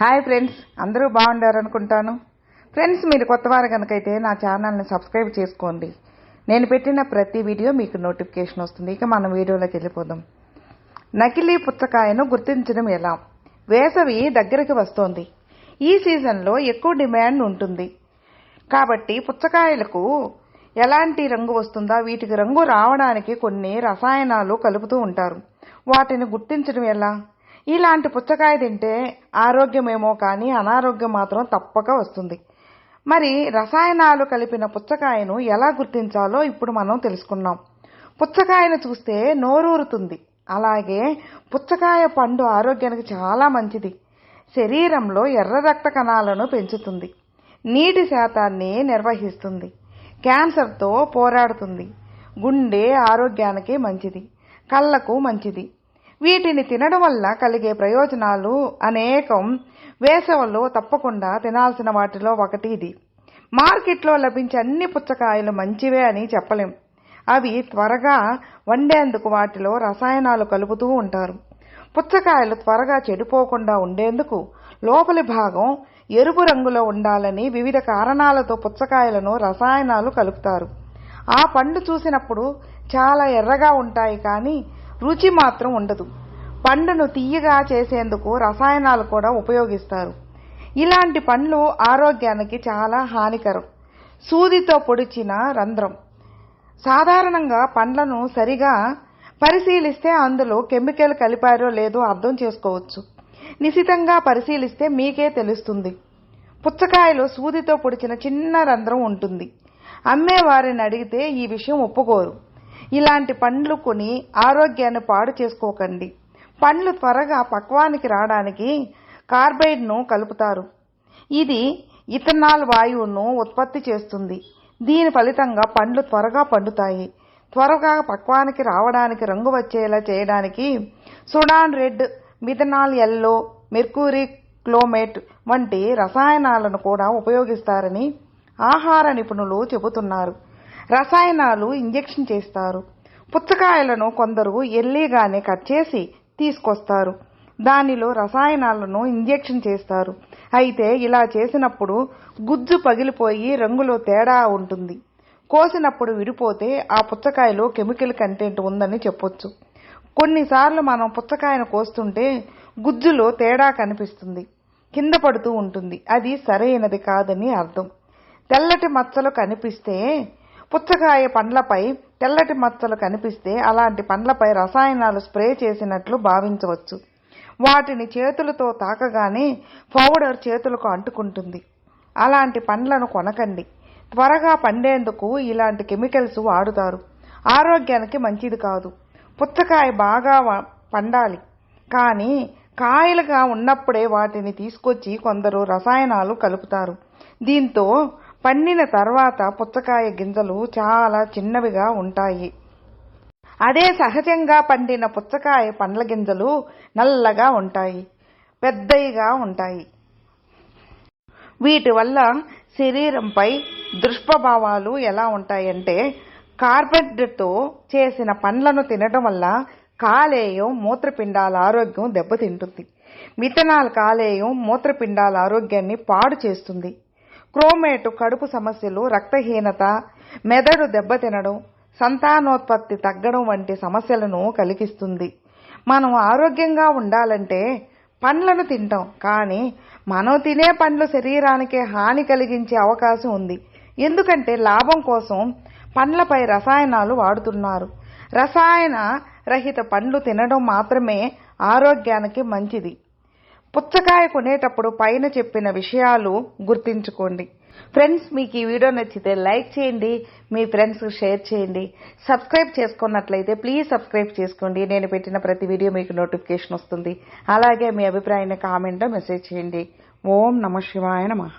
Hi friends అందరూ బాగుండారు అనుకుంటాను friends మీరు కొత్తవారు కనుకైతే నా ఛానల్ని సబ్స్క్రైబ్ చేసుకోండి. నేను పెట్టిన ప్రతి వీడియో మీకు నోటిఫికేషన్ వస్తుంది. ఇక మనం వీడియోలోకి వెళ్ళిపోదాం. నకిలీ పుచ్చకాయను గుర్తించడం ఎలా? వేసవి దగ్గరికి వస్తోంది. ఈ సీజన్లో ఎక్కువ డిమాండ్ ఉంటుంది. కాబట్టి పుచ్చకాయలకు ఎలాంటి రంగు వస్తుందా వీటికి రంగు రావడానికి కొన్ని రసాయనాలు కలుపుతూ ఉంటారు. వాటిని గుర్తించడం ఎలా? ఇలాంటి పుచ్చకాయ తింటే ఆరోగ్యమేమో కానీ అనారోగ్యం మాత్రం తప్పక వస్తుంది. మరి రసాయనాలు కలిపిన పుచ్చకాయను ఎలా గుర్తించాలో ఇప్పుడు మనం తెలుసుకున్నాం. పుచ్చకాయను చూస్తే నోరూరుతుంది. అలాగే పుచ్చకాయ పండు ఆరోగ్యానికి చాలా మంచిది. శరీరంలో ఎర్ర రక్త కణాలను పెంచుతుంది. నీటి శాతాన్ని నిర్వహిస్తుంది. క్యాన్సర్తో పోరాడుతుంది. గుండె ఆరోగ్యానికి మంచిది. కళ్ళకు మంచిది. వీటిని తినడం వల్ల కలిగే ప్రయోజనాలు అనేకం. వేసవిలో తప్పకుండా తినాల్సిన వాటిలో ఒకటి ఇది. మార్కెట్లో లభించే అన్ని పుచ్చకాయలు మంచివే అని చెప్పలేం. అవి త్వరగా వండేందుకు వాటిలో రసాయనాలు కలుపుతూ ఉంటారు. పుచ్చకాయలు త్వరగా చెడిపోకుండా ఉండేందుకు లోపలి భాగం ఎరుపు రంగులో ఉండాలని వివిధ కారణాలతో పుచ్చకాయలను రసాయనాలు కలుపుతారు. ఆ పండు చూసినప్పుడు చాలా ఎర్రగా ఉంటాయి కానీ రుచి మాత్రం ఉండదు. పండును తీయగా చేసేందుకు రసాయనాలు కూడా ఉపయోగిస్తారు. ఇలాంటి పండ్లు ఆరోగ్యానికి చాలా హానికరం. సూదితో పొడిచిన రంధ్రం. సాధారణంగా పండ్లను సరిగా పరిశీలిస్తే అందులో కెమికల్ కలిపారో లేదో అర్థం చేసుకోవచ్చు. నిశితంగా పరిశీలిస్తే మీకే తెలుస్తుంది. పుచ్చకాయలో సూదితో పొడిచిన చిన్న రంధ్రం ఉంటుంది. అమ్మేవారిని అడిగితే ఈ విషయం ఒప్పుకోరు. ఇలాంటి పండ్లు కొని ఆరోగ్యాన్ని పాడు చేసుకోకండి. పండ్లు త్వరగా పక్వానికి రావడానికి కార్బైడ్ను కలుపుతారు. ఇది ఇథనాల్ వాయువును ఉత్పత్తి చేస్తుంది. దీని ఫలితంగా పండ్లు త్వరగా పండుతాయి. త్వరగా పక్వానికి రావడానికి రంగు వచ్చేలా చేయడానికి Sudan red methanol yellow mercury chromate వంటి రసాయనాలను కూడా ఉపయోగిస్తారని ఆహార నిపుణులు చెబుతున్నారు. రసాయనాలు ఇంజెక్షన్ చేస్తారు. పుచ్చకాయలను కొందరు ఎల్లీగానే కట్ చేసి తీసుకొస్తారు. దానిలో రసాయనాలను ఇంజెక్షన్ చేస్తారు. అయితే ఇలా చేసినప్పుడు గుజ్జు పగిలిపోయి రంగులో తేడా ఉంటుంది. కోసినప్పుడు విడిపోతే ఆ పుచ్చకాయలో కెమికల్ కంటెంట్ ఉందని చెప్పొచ్చు. కొన్నిసార్లు మనం పుచ్చకాయను కోస్తుంటే గుజ్జులో తేడా కనిపిస్తుంది. కింద పడుతూ ఉంటుంది. అది సరైనది కాదని అర్థం. తెల్లటి మచ్చలు కనిపిస్తే పుచ్చకాయ పండ్లపై తెల్లటి మచ్చలు కనిపిస్తే అలాంటి పండ్లపై రసాయనాలు స్ప్రే చేసినట్లు భావించవచ్చు. వాటిని చేతులతో తాకగానే పౌడర్ చేతులకు అంటుకుంటుంది. అలాంటి పండ్లను కొనకండి. త్వరగా పండేందుకు ఇలాంటి కెమికల్స్ వాడుతారు. ఆరోగ్యానికి మంచిది కాదు. పుచ్చకాయ బాగా పండాలి. కానీ కాయలుగా ఉన్నప్పుడే వాటిని తీసుకొచ్చి కొందరు రసాయనాలు కలుపుతారు. దీంతో పండిన తర్వాత పుచ్చకాయ గింజలు చాలా చిన్నవిగా ఉంటాయి. అదే సహజంగా పండిన పుచ్చకాయ పండ్ల గింజలు నల్లగా ఉంటాయి పెద్దయిగా ఉంటాయి. వీటి వల్ల శరీరంపై దుష్ప్రభావాలు ఎలా ఉంటాయంటే కార్బెట్తో చేసిన పండ్లను తినడం వల్ల కాలేయం మూత్రపిండాల ఆరోగ్యం దెబ్బతింటుంది. మిథనాల్ కాలేయం మూత్రపిండాల ఆరోగ్యాన్ని పాడు చేస్తుంది. క్రోమేటు కడుపు సమస్యలు రక్తహీనత మెదడు దెబ్బతినడం సంతానోత్పత్తి తగ్గడం వంటి సమస్యలను కలిగిస్తుంది. మనం ఆరోగ్యంగా ఉండాలంటే పండ్లను తింటాం కానీ మనం తినే పండ్లు శరీరానికి హాని కలిగించే అవకాశం ఉంది. ఎందుకంటే లాభం కోసం పండ్లపై రసాయనాలు వాడుతున్నారు. రసాయన రహిత పండ్లు తినడం మాత్రమే ఆరోగ్యానికి మంచిది. పుచ్చకాయ కొనేటప్పుడు పైన చెప్పిన విషయాలు గుర్తించుకోండి. ఫ్రెండ్స్ మీకు ఈ వీడియో నచ్చితే లైక్ చేయండి మీ ఫ్రెండ్స్ షేర్ చేయండి. సబ్స్క్రైబ్ చేసుకున్నట్లయితే ప్లీజ్ సబ్స్క్రైబ్ చేసుకోండి. నేను పెట్టిన ప్రతి వీడియో మీకు నోటిఫికేషన్ వస్తుంది. అలాగే మీ అభిప్రాయాన్ని కామెంట్లో మెసేజ్ చేయండి. ఓం నమ శివాయ నమః.